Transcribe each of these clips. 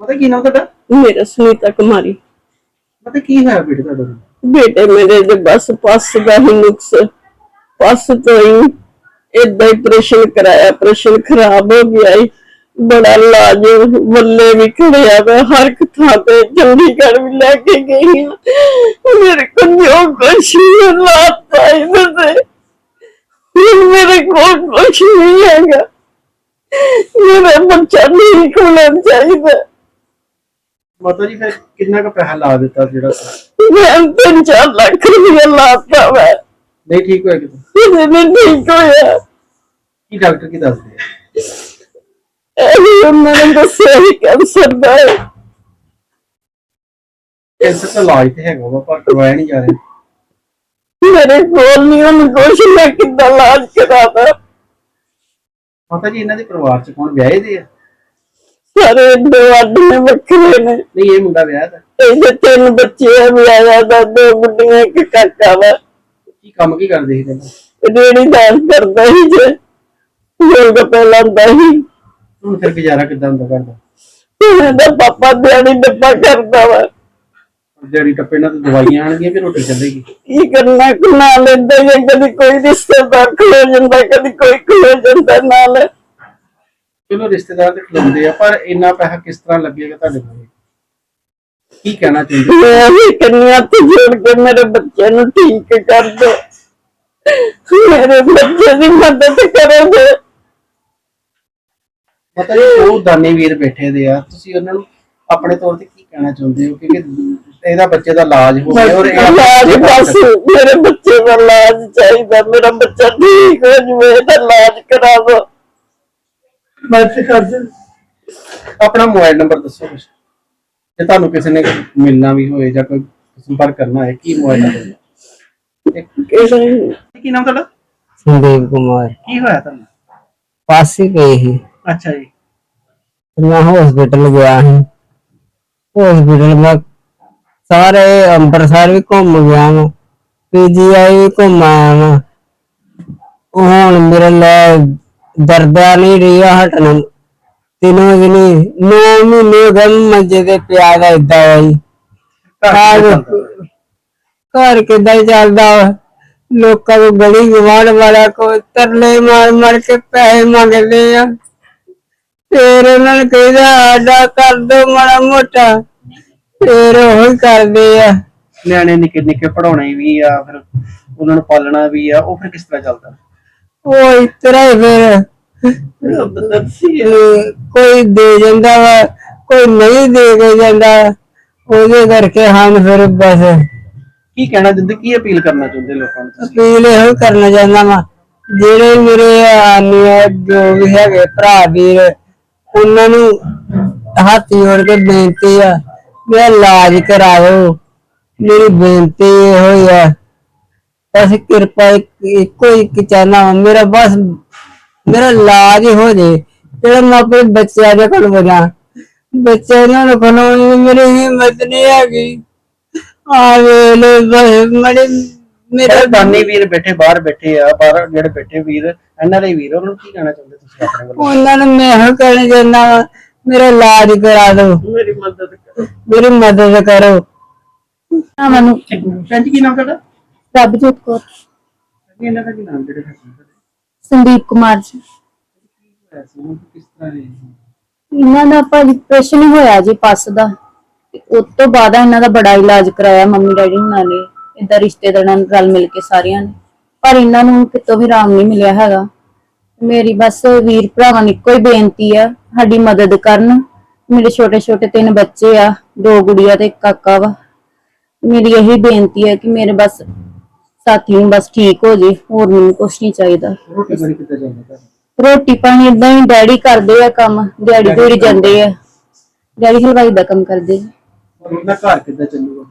ਪਤਾ ਕੀ ਨਾਮ ਤੁਹਾਡਾ? ਮੇਰਾ ਸੁਨੀਤਾ ਕੁਮਾਰੀ। ਪਤਾ ਕੀ ਹੋਇਆ ਬੇਟੇ ਤੁਹਾਡੇ? ਨੂੰ ਬੇਟੇ ਮੇਰੇ ਦੇ ਬਸ ਪੱਸ ਦਾ ਹੀ ਨੁਕਸ ਪੱਸ ਤੋਂ ਹੀ ਏਦਾਂ ਹੀ ਪ੍ਰਸ਼ਨ ਕਰਾਇਆ ਪ੍ਰਸ਼ਨ ਖਰਾਬ ਹੋ ਗਿਆ ਈ। ਬੜਾ ਇਲਾਜ ਬੱਲੇ ਵੀ ਖੜਿਆ ਵਾ ਹਰ ਇੱਕ ਥਾਂ ਤੇ ਚੰਡੀਗੜ੍ਹ ਵੀ ਲੈ ਕੇ ਗਈ ਹਾਂ। ਮੇਰੇ ਕੋਲ ਜੋ ਕੁਛ ਨਹੀਂ ਲਾਤਾ ਇਹਦੇ ਤੇ। ਹੁਣ ਮੇਰੇ ਕੋਲ ਕੁਛ ਨਹੀਂ ਹੈਗਾ। ਮੇਰਾ ਬੱਚਾ ਨਹੀਂ ਹੋਣਾ ਚਾਹੀਦਾ। ਮਾਤਾ ਜੀ ਫਿਰ ਕਿੰਨਾ ਕੁ ਪੈਸਾ ਲਾ ਦਿੱਤਾ ਜਿਹੜਾ ਮੈਂ ਤਿੰਨ ਚਾਰ ਲੱਖ ਰੁਪਏ ਲਾਤਾ ਵਾ। ਨਹੀਂ ਠੀਕ ਹੋਇਆ ਕਿਤੇ? ਇਹਦੇ ਨਹੀਂ ਠੀਕ ਹੋਇਆ। ਕੀ ਡਾਕਟਰ ਕੀ ਦੱਸਦੇ ਆ? ਇਹ ਉਹਨਾਂ ਨੇ ਦੱਸਿਆ ਵੀ ਕੈਂਸਰ ਦਾ ਹੈ। ਕੈਂਸਰ ਦਾ ਇਲਾਜ ਤੇ ਹੈਗਾ ਵਾ ਪਰ ਕਰਵਾਇਆ ਨਹੀਂ ਜਾ ਰਿਹਾ। ਮੇਰੇ ਕੋਲ ਨਹੀਂ ਉਹਨੂੰ ਕੁਛ ਮੈਂ ਕਿੱਦਾਂ ਇਲਾਜ ਕਰਾਦਾ ਮਾਤਾ ਜੀ ਇਹਨਾਂ ਦੇ ਪਰਿਵਾਰ ਚ ਕੌਣ ਵਿਆਹੇ ਦੇ ਆ? ਸਾਰੇ ਦੋ ਆਦਮੀ ਵੱਖਰੇ ਨੇ। ਨਹੀਂ ਇਹ ਮੁੰਡਾ ਵਿਆਹ ਦਾ ਇਹਦੇ ਤਿੰਨ ਬੱਚੇ ਆ ਵਿਆਹਿਆ ਦਾ ਦੋ ਗੁੱਡੀਆਂ ਇੱਕ ਕਾਕਾ ਵਾ। ਕੀ ਕੰਮ ਕੀ ਕਰਦੇ ਸੀ ਕਹਿੰਦੇ ਰੇੜੀ ਦਾਨ ਕਰਦਾ ਹੀ ਜੇ। ਜੋਗ ਪਹਿਲਾਂ ਹੁੰਦਾ ਹੀ ਹੁਣ ਫਿਰ ਗੁਜ਼ਾਰਾ ਕਿੱਦਾਂ ਹੁੰਦਾ ਕਰਦਾ ਇਹਦਾ ਪਾਪਾ ਦਿਹਾੜੀ ਡੱਬਾ ਕਰਦਾ ਵਾ। ਜਿਹੜੀ ਟੱਪੇ ਨਾਲ ਤਾਂ ਦਵਾਈਆਂ ਆਣਗੀਆਂ ਫਿਰ ਰੋਟੀ ਚੱਲੇਗੀ। ਕੀ ਕਰਨਾ ਕੁਨਾ ਲੈਂਦਾ ਜਾਂ ਕਦੀ ਕੋਈ ਰਿਸ਼ਤੇਦਾਰ ਖਲੋ ਜਾਂਦਾ ਕਦੀ ਕੋਈ ਖਲੋ ਜਾਂਦਾ ਨਾਲ। ਚਲੋ ਰਿਸ਼ਤੇਦਾਰ ਤੇ ਖਲੋਂਦੇ ਆ ਪਰ ਇੰਨਾ ਪੈਸਾ ਕਿਸ ਤਰ੍ਹਾਂ ਲੱਗੇਗਾ ਤੁਹਾਡੇ ਕੋਲ? ਕੀ ਕਹਿਣਾ ਚਾਹੁੰਦੇ ਮੈਂ ਵੀ ਕੰਨਿਆ ਤੇ ਜੋੜ ਕੇ ਮੇਰੇ ਬੱਚੇ ਨੂੰ ਠੀਕ ਕਰ ਦੋ ਮੇਰੇ ਬੱਚੇ ਦੀ ਮਦਦ ਕਰੋ। ਜੇ ਪਤਾ ਜੀ ਉਹ ਦਾਨੀ ਵੀਰ ਬੈਠੇ ਦੇ ਆ ਤੁਸੀਂ ਉਹਨਾਂ ਨੂੰ ਆਪਣੇ ਤੌਰ ਤੇ ਕੀ ਕਹਿਣਾ ਚਾਹੁੰਦੇ ਹੋ? ਕਿਉਂਕਿ ਇਹਦਾ ਬੱਚੇ ਦਾ ਇਲਾਜ ਹੋ ਗਿਆ ਔਰ ਇਹ ਇਲਾਜ ਬਸ ਮੇਰੇ ਬੱਚੇ ਦਾ ਇਲਾਜ ਚਾਹੀਦਾ ਮੇਰਾ ਬੱਚਾ ਠੀਕ ਹੋ ਜਵੇ ਇਹਦਾ ਇਲਾਜ ਕਰਾ ਮੈਂ ਤੇ ਕਰ ਆਪਣਾ ਮੋਬਾਈਲ ਨੰਬਰ ਦੱਸੋ ਕੁਛ। ਜੇ ਤੁਹਾਨੂੰ ਕਿਸੇ ਨੇ ਮਿਲਣਾ ਵੀ ਹੋਏ ਜਾਂ ਕੋਈ ਸੰਪਰਕ ਕਰਨਾ ਹੈ ਕੀ ਮੋਬਾਈਲ ਨੰਬਰ ਕੀ ਨਾਮ ਤੁਹਾਡਾ? ਸੰਦੀਪ ਕੁਮਾਰ। ਕੀ ਹੋਇਆ ਤੁਹਾਨੂੰ? ਪਾਸ ਹੀ ਗਈ ਸੀ। ਅੱਛਾ ਜੀ। ਮੈਂ ਹਸਪੀਟਲ ਗਿਆ ਸੀ। ਹਸਪੀਟਲ ਮੈਂ ਸਾਰੇ ਅੰਮ੍ਰਿਤਸਰ ਵੀ ਘੁੰਮ ਗਿਆ ਮੈਂ ਪੀਜੀਆਈ ਵੀ ਘੁੰਮ ਆਇਆ ਮੈਂ ਉਹ ਹੁਣ ਮੇਰੇ ਲੈ ਦਰਦਾ ਨਹੀਂ ਰਿਹਾ ਹਟਣਾ। ਤਿੰਨੋਂ ਦਿਨੀ ਨੌ ਮਹੀਨੇ ਹੋ ਗਏ ਮੰਜੇ ਤੇ ਪਿਆ ਦਾ ਇਦਾਂ ਹੋਈ ਘਰ? ਘਰ ਕਿੱਦਾਂ ਚੱਲਦਾ? ਲੋਕਾਂ ਨੂੰ ਗਲੀ ਗਵਾੜ ਵਾਲਾ ਕੋ ਤਰਲੇ ਮਾਰ ਮਾਰ ਕੇ ਪੈਸੇ ਮੰਗਦੇ ਆ। ਫਿਰ ਉਹਨਾਂ ਨੇ ਕਹਿੰਦਾ ਆਡਾ ਕਰ ਦੋ ਮਾੜਾ ਮੋਟਾ। ਫਿਰ ਉਹ ਕਰਦੇ ਆ। ਨਿਆਣੇ ਨਿੱਕੇ ਨਿੱਕੇ ਪੜਾਉਣੇ ਵੀ ਆ ਫਿਰ ਉਹਨਾਂ ਨੂੰ ਪਾਲਣਾ ਵੀ ਆ ਉਹ ਫਿਰ ਕਿਸ ਤਰ੍ਹਾਂ ਚੱਲਦਾ? ਉਹ ਇਸ ਤਰ੍ਹਾਂ ਹੀ ਫਿਰ ਕੋਈ ਦੇ ਜਾਂਦਾ ਵਾ ਕੋਈ ਨਹੀਂ ਦੇ ਕੇ ਜਾਂਦਾ। ਉਹਦੇ ਕਰਕੇ ਹਨ ਫਿਰ ਬਸ ਕੀ ਕਹਿਣਾ ਚਾਹੁੰਦੇ ਕੀ ਅਪੀਲ ਕਰਨਾ ਚਾਹੁੰਦੇ ਲੋਕਾਂ ਨੂੰ ਤੁਸੀਂ? ਅਪੀਲ ਇਹੋ ਕਰਨਾ ਚਾਹੁੰਦਾ ਵਾ ਜਿਹੜੇ ਮੇਰੇ ਆਨੀਆਂ ਜੋ ਵੀ ਹੈਗੇ ਭਰਾ ਵੀਰ ਉਹਨਾਂ ਨੂੰ ਹੱਥ ਜੋੜ ਕੇ ਬੇਨਤੀ ਆ ਮੇਰਾ ਇਲਾਜ ਕਰਾਓ। ਮੇਰੀ ਬੇਨਤੀ ਇਹੋ ਹੀ ਆ ਬਸ ਕਿਰਪਾ ਇੱਕ- ਇੱਕੋ ਚਾਹਨਾ ਮੇਰਾ ਬਸ ਮੇਰਾ ਇਲਾਜ ਹੀ ਹੋ ਜੇ। ਜਿਹੜਾ ਮੈਂ ਆਪਣੇ ਬੱਚਿਆਂ ਦੇ ਕੋਲ ਵਜਾਂ ਬੱਚਿਆਂ ਨੂੰ ਖਣਾਉਣ ਦੀ ਮੇਰੀ ਹਿੰਮਤ ਨਹੀਂ ਹੈਗੀ। ਆ ਵੇਲੇ ਬਸ ਮੜੇ ਮੇਰਾ ਦਾਨੀ ਵੀਰ ਬੈਠੇ ਬਾਹਰ ਬੈਠੇ ਆ ਬਾਹਰ ਜਿਹੜੇ ਬੈਠੇ ਵੀਰ ਐਨਆਰਆਈ ਵੀਰ ਉਹਨਾਂ ਨੂੰ ਕੀ ਕਹਿਣਾ ਚਾਹੁੰਦੇ ਤੁਸੀਂ ਆਪਣੇ ਵੱਲੋਂ? ਉਹਨਾਂ ਨੂੰ ਮੈਂ ਇਹੋ ਕਹਿਣਾ ਚਾਹੁੰਦਾ ਵਾਂ, ਮੇਰਾ ਇਲਾਜ ਕਰਾ ਦਿਓ। ਮੇਰੀ ਮਦਦ ਕਰੋ। ਮੇਰੀ ਮਦਦ ਕਰੋ। ਮੈਨੂੰ ਜੀ ਕੀ ਨਾਮ ਤੁਹਾਡਾ? ਪ੍ਰਭਜੋਤ ਕੌਰ। ਜੀ ਇਹਨਾਂ ਦਾ ਕੀ ਨਾਮ ਜਿਹੜੇ ਹਸਬੰਦ ਦਾ ਸੰਦੀਪ ਕੁਮਾਰ ਜੀ। ਹੋਇਆ ਸੀ? ਉਹਨੂੰ ਕਿਸ ਤਰ੍ਹਾਂ ਹੈ ਇਹਨਾਂ ਦਾ ਭਾਜੀ ਪ੍ਰਸ਼ਨ ਹੋਇਆ ਜੀ ਪੱਸ ਦਾ। ਤੇ ਉਸ ਤੋਂ ਬਾਅਦ ਇਹਨਾਂ ਦਾ ਬੜਾ ਇਲਾਜ ਕਰਾਇਆ ਮੰਮੀ ਡੈਡੀ ਹੁਣਾਂ ਨੇ। ਇਦਾਂ ਰਿਸ਼ਤੇਦਾਰਾਂ ਨਾਲ ਰਲ ਮਿਲ ਕੇ ਸਾਰਿਆਂ ਨੇ। ਪਰ ਇਹਨਾਂ ਨੂੰ ਕਿਤੋਂ ਵੀ ਆਰਾਮ ਨਹੀਂ ਮਿਲਿਆ ਹੈਗਾ। ਮੇਰੀ ਬਸ ਵੀਰ ਭਰਾਵਾਂ ਨੂੰ ਇੱਕੋ ਹੀ ਬੇਨਤੀ ਆ ਸਾਡੀ ਮਦਦ ਕਰਨ। ਮੇਰੇ ਛੋਟੇ ਛੋਟੇ ਤਿੰਨ ਬੱਚੇ ਆ ਦੋ ਗੁੜੀਆਂ ਤੇ ਇੱਕ ਕਾਕਾ ਵਾ। ਮੇਰੀ ਇਹੀ ਬੇਨਤੀ ਹੈ ਕਿ ਮੇਰੇ ਬਸ ਸਾਥੀ ਨੂੰ ਬਸ ਠੀਕ ਹੋ ਜੇ ਹੋਰ ਮੈਨੂੰ ਕੁਛ ਨਹੀਂ ਚਾਹੀਦਾ। ਰੋਟੀ ਬਣੀ ਕਿੱਦਾਂ ਤੁਹਾਡਾ? ਰੋਟੀ ਪਾਣੀ ਇਦਾਂ ਹੀ ਡੈਡੀ ਕਰਦੇ ਆ ਕੰਮ ਦਿਹਾੜੀ ਦੂੜੀ ਜਾਂਦੇ ਆ। ਡੈਡੀ ਹਲਵਾਈ ਦਾ ਕੰਮ ਕਰਦੇ ਆ। ਔਰ ਉਹਦਾ ਘਰ ਕਿੱਦਾਂ ਚੱਲੂਗਾ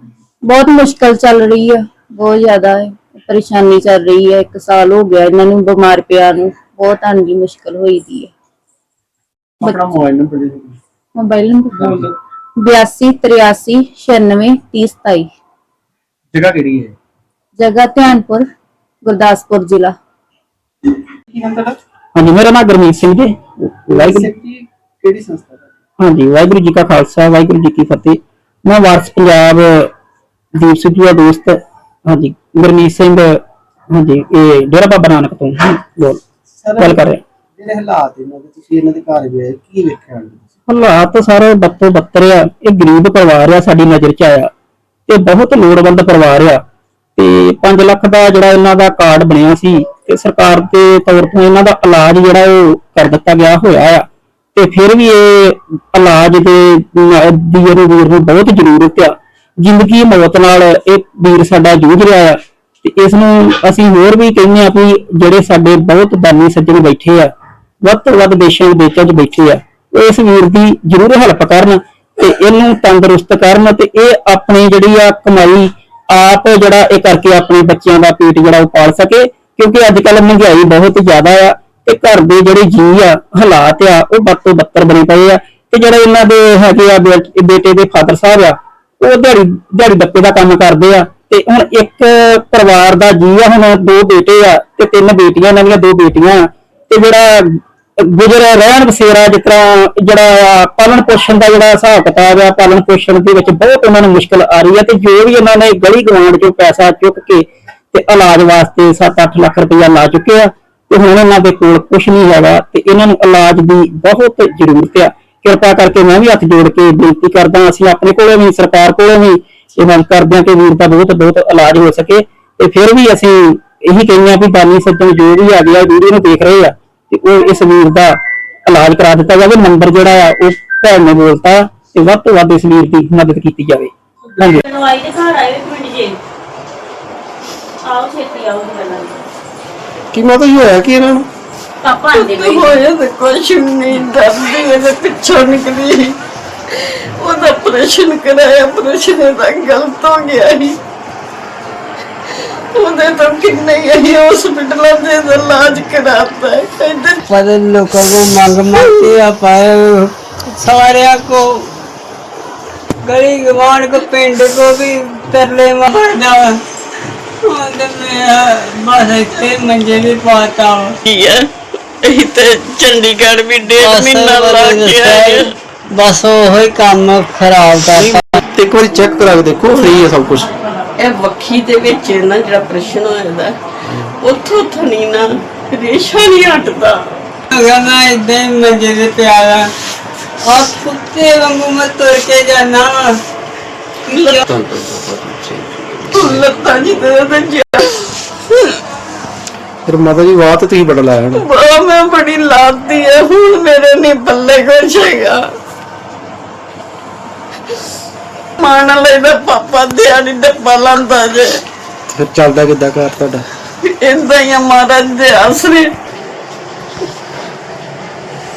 ਬਹੁਤ ਮੁਸ਼ਕਲ ਚੱਲ ਰਹੀ ਆ ਬਹੁਤ ਜ਼ਿਆਦਾ ਹੈ ਪਰੇਸ਼ਾਨੀ ਚੱਲ ਰਹੀ ਹੈ ਇੱਕ ਸਾਲ ਹੋ ਗਿਆ ਇਹਨਾਂ ਨੂੰ ਬਿਮਾਰ ਪਿਆ ਨੂੰ ਬਹੁਤ ਆਂਦੀ ਮੁਸ਼ਕਲ ਹੋਈ ਦੀ ਹੈ ਆਪਣਾ ਮੋਬਾਈਲ ਨੰਬਰ ਦੇ ਦਿਓ ਮੋਬਾਈਲ ਨੰਬਰ 82 83 96 30 27 ਜਗ੍ਹਾ ਕਿਹੜੀ ਹੈ? ਜਗ੍ਹਾ ਧਿਆਨਪੁਰ ਗੁਰਦਾਸਪੁਰ ਜ਼ਿਲ੍ਹਾ। ਕੀ ਨਾਮ ਤੁਹਾਡਾ? ਹਾਂਜੀ ਮੇਰਾ ਨਾਮ ਗੁਰਮੀਤ ਸਿੰਘ ਜੀ। ਸਿੰਘ ਜੀ ਕਿਹੜੀ ਸੰਸਥਾ ਦਾ? ਹਾਂਜੀ ਵਾਹਿਗੁਰੂ ਜੀ ਕਾ ਖਾਲਸਾ ਵਾਹਿਗੁਰੂ ਜੀ ਕੀ ਫਤਿਹ। ਮੈਂ ਵਾਰਸ ਪੰਜਾਬ ਦੀਪ ਸਿੱਧੂ ਦਾ ਦੋਸਤ। ਹਾਂਜੀ ਗੁਰਮੀਤ ਸਿੰਘ ਹਾਂਜੀ ਇਹ ਡੇਰਾ ਬਾਬਾ ਨਾਨਕ ਤੋਂ ਬੋਲ ਗੱਲ ਕਰ ਰਿਹਾ। ਜਿਹੜੇ ਹਾਲਾਤ ਇਹਨਾਂ ਦੇ ਤੁਸੀਂ ਇਹਨਾਂ ਦੇ ਘਰ ਗਏ ਕੀ ਵੇਖਿਆ ਹਾਲੇ ਤੁਸੀਂ? ਹਾਲਾਤ ਸਾਰੇ ਬੱਤੋ ਬੱਤਰ ਆ। ਇਹ ਗਰੀਬ ਪਰਿਵਾਰ ਆ ਸਾਡੀ ਨਜ਼ਰ 'ਚ ਆਇਆ। ਤੇ ਬਹੁਤ ਲੋੜਵੰਦ ਪਰਿਵਾਰ ਆ। ਤੇ 5 ਲੱਖ ਦਾ ਜਿਹੜਾ ਇਹਨਾਂ ਦਾ ਕਾਰਡ ਬਣਿਆ ਸੀ ਤੇ ਸਰਕਾਰ ਦੇ ਤੌਰ ਤੋਂ ਇਹਨਾਂ ਦਾ ਇਲਾਜ ਜਿਹੜਾ ਉਹ ਕਰ ਦਿੱਤਾ ਗਿਆ ਹੋਇਆ ਆ। ਤੇ ਫਿਰ ਵੀ ਇਹ ਇਲਾਜ ਦੇ ਨ- ਵੀਰ ਨੂੰ ਬਹੁਤ ਜ਼ਰੂਰਤ ਆ। ਜ਼ਿੰਦਗੀ ਮੌਤ ਨਾਲ ਇਹ ਵੀਰ ਸਾਡਾ ਜੂਝ ਰਿਹਾ ਆ। ਤੇ ਇਸ ਨੂੰ ਅਸੀਂ ਹੋਰ ਵੀ ਕਹਿੰਦੇ ਆ ਵੀ ਜਿਹੜੇ ਸਾਡੇ ਬਹੁਤ ਦਾਨੀ ਸੱਜਣ ਬੈਠੇ ਆ, ਵੱਧ ਤੋਂ ਵੱਧ ਦੇਸ਼ਾਂ ਵਿਦੇਸ਼ਾਂ 'ਚ ਬੈਠੇ ਆ ਇਸ ਵੀਰ ਦੀ ਜ਼ਰੂਰ ਹੈਲਪ ਕਰਨ ਤੇ ਇਹਨੂੰ ਤੰਦਰੁਸਤ ਕਰਨ ਤੇ ਇਹ ਆਪਣੀ ਜਿਹੜੀ ਆ ਕਮਾਈ ਆਪ ਜਿਹੜਾ ਇਹ ਕਰਕੇ ਆਪਣੇ ਬੱਚਿਆਂ ਦਾ ਪੇਟ ਜਿਹੜਾ ਉਹ ਪਾਲ ਸਕੇ, ਕਿਉਂਕਿ ਅੱਜ ਕੱਲ ਮਹਿੰਗਾਈ ਬਹੁਤ ਜ਼ਿਆਦਾ ਆ ਤੇ ਘਰ ਦੇ ਜਿਹੜੇ ਜੀ ਆ, ਹਾਲਾਤ ਆ, ਉਹ ਵੱਧ ਤੋਂ ਬੱਤਰ ਬਣੇ ਪਏ ਆ। ਤੇ ਜਿਹੜੇ ਇਹਨਾਂ ਦੇ ਹੈਗੇ ਆ ਬੇ- ਬੇਟੇ ਦੇ ਫਾਦਰ ਸਾਹਿਬ ਆ, ਉਹ ਦਿਹਾੜੀ ਦਿਹਾੜੀ ਦੱਪੇ ਦਾ ਕੰਮ ਕਰਦੇ ਆ। ਤੇ ਹੁਣ ਇੱਕ ਪਰਿਵਾਰ ਦਾ ਜੀ ਆ, ਹੁਣ ਦੋ ਬੇਟੇ ਆ ਤੇ ਤਿੰਨ ਬੇਟੀਆਂ, ਇਹਨਾਂ ਦੀਆਂ ਦੋ ਬੇਟੀਆਂ ਤੇ ਜਿਹੜਾ ਗੁਜ਼ਰ ਰਹਿਣ ਬਸੇਰਾ ਜਿਸ ਤਰ੍ਹਾਂ ਜਿਹੜਾ ਪਾਲਣ ਪੋਸ਼ਣ ਦਾ ਜਿਹੜਾ ਹਿਸਾਬ ਕਿਤਾਬ ਆ, ਪਾਲਣ ਪੋਸ਼ਣ ਦੇ ਵਿੱਚ ਬਹੁਤ ਉਹਨਾਂ ਨੂੰ ਮੁਸ਼ਕਲ ਆ ਰਹੀ ਹੈ ਤੇ ਜੋ ਵੀ ਇਹਨਾਂ ਨੇ ਗਲੀ ਗਵਾਂਡ ਚੋਂ ਪੈਸਾ ਚੁੱਕ ਕੇ ਤੇ ਇਲਾਜ ਵਾਸਤੇ 7-8 ਲੱਖ ਰੁਪਇਆ ਲਾ ਚੁੱਕੇ ਆ ਤੇ ਹੁਣ ਇਹਨਾਂ ਦੇ ਕੋਲ ਕੁਝ ਨਹੀਂ ਹੈਗਾ ਤੇ ਇਹਨਾਂ ਨੂੰ ਇਲਾਜ ਦੀ ਬਹੁਤ ਜ਼ਰੂਰਤ ਆ। ਕਿਰਪਾ ਕਰਕੇ ਮੈਂ ਵੀ ਹੱਥ ਜੋੜ ਕੇ ਬੇਨਤੀ ਕਰਦਾ, ਅਸੀਂ ਆਪਣੇ ਕੋਲੋਂ ਵੀ, ਸਰਕਾਰ ਕੋਲੋਂ ਵੀ ਇਹ ਮੰਗ ਕਰਦੇ ਹਾਂ ਕਿ ਵੀਰ ਦਾ ਬਹੁਤ ਬਹੁਤ ਇਲਾਜ ਹੋ ਸਕੇ ਤੇ ਫਿਰ ਵੀ ਅਸੀਂ ਇਹੀ ਕਹਿੰਦੇ ਹਾਂ ਵੀ ਬਾਨੀ ਸੱਜਣ ਜੋ ਵੀ ਆ ਗਿਆ ਵੀਡੀਓ ਨੂੰ ਦੇਖ ਰਹੇ ਆ। ਤੇ ਉਹ ਇਸ ਵੀਰ ਦਾ ਇਲਾਜ ਕਰਾ ਦਿੱਤਾ ਜਾਵੇ ਨੰਬਰ ਜਿਹੜਾ ਆ ਉਹ ਭੈਣ ਨੇ ਬੋਲਤਾ ਤੇ ਵੱਧ ਤੋਂ ਵੱਧ ਇਸ ਵੀਰ ਦੀ ਮਦਦ ਕੀਤੀ ਜਾਵੇ। ਹਾਂਜੀ। ਦਵਾਈ ਦੇ ਘਰ ਆਏ ਇੱਕ ਮਿੰਟ ਜੇ। ਆਓ ਛੇਤੀ ਆਓ ਜੀ ਪਹਿਲਾਂ ਕੀ ਮਾਤਾ ਜੀ ਹੋਇਆ ਕੀ ਇਹਨਾਂ ਨੂੰ? ਪਾਪਾ ਆਂਦੇ ਬਈ ਹੋਇਆ ਤੇ ਕੁਛ ਨਹੀਂ ਦਰਦੀ ਇਹਦੇ ਪਿੱਛੋਂ ਨਿਕਲੀ। ਉਹਦਾ ਆਪਰੇਸ਼ਨ ਕਰਾਇਆ ਆਪਰੇਸ਼ਨ ਦਾ ਗਲਤ ਹੋ ਗਿਆ ਸੀ। ਉਹਦੇ ਤੋਂ ਕਿੰਨੇ ਹੀ ਹਸਪੀਟਲਾਂ ਦੇ ਇਲਾਜ ਕਰਾਤਾ ਹੈ ਕਹਿੰਦੇ पर लोगों को मांग मांगते आ पाए सारे को गली गवान को पिंड को भी तरले मारदा ਉਹਦੇ ਮੈਂ ਬਸ ਇੱਥੇ ਮੰਜੇ ਵੀ ਪਾਤਾ ਕੀ ਹੈ ਅਸੀਂ ਤੇ ਚੰਡੀਗੜ੍ਹ ਵੀ ਡੇਢ ਮਹੀਨਾ ਲਾ ਕੇ ਆਏ ਹਾਂ। ਬਸ ਉਹ ਹੀ ਕੰਮ ਖਰਾਬ ਕਰਤਾ ਤੇ ਇੱਕ ਵਾਰੀ ਚੈੱਕ ਕਰਾ ਕੇ ਦੇਖੋ ਫ੍ਰੀ ਹੈ ਸਭ ਕੁਝ ਇਹ ਵੱਖੀ ਦੇ ਵਿੱਚ ਨਾ ਜਿਹੜਾ ਪ੍ਰਸ਼ਨ ਹੋਇਆ ਦਾ ਉੱਥੋਂ ਥਣੀ ਨਾ ਰੇਸ਼ਾ ਨਹੀਂ ਹਟਦਾ। ਅਗਰ ਮੈਂ ਇਦਾਂ ਹੀ ਮੰਜੇ ਤੇ ਪਿਆ ਰਾਂ ਆ ਕੁੱਤੇ ਵਾਂਗੂ ਮੈਂ ਤੁਰ ਕੇ ਜਾਣਾ ਲੱਤਾਂ ਜੀ ਤੇ ਚ ਫਿਰ ਮਾਤਾ ਜੀ ਵਾਹ ਤੇ ਤੁਸੀਂ ਬੜਾ ਲਾਇਆ ਹੁਣ। ਬਾ ਮੈਂ ਬੜੀ ਲਾਤੀ ਹੈ। ਹੁਣ ਮੇਰੇ ਨਹੀਂ ਪੱਲੇ ਕੁਛ ਹੈਗਾ। ਮਾਣ ਲੈ ਦਾ ਪਾਪਾ ਦਿਹਾੜੀ ਡੱਬਾ ਲਾਂਦਾ ਜੇ। ਫਿਰ ਚੱਲਦਾ ਕਿੱਦਾਂ ਘਰ ਤੁਹਾਡਾ? ਇੰਦਾ ਹੀ ਆ ਮਹਾਰਾਜ ਦੇ ਆਸਰੇ।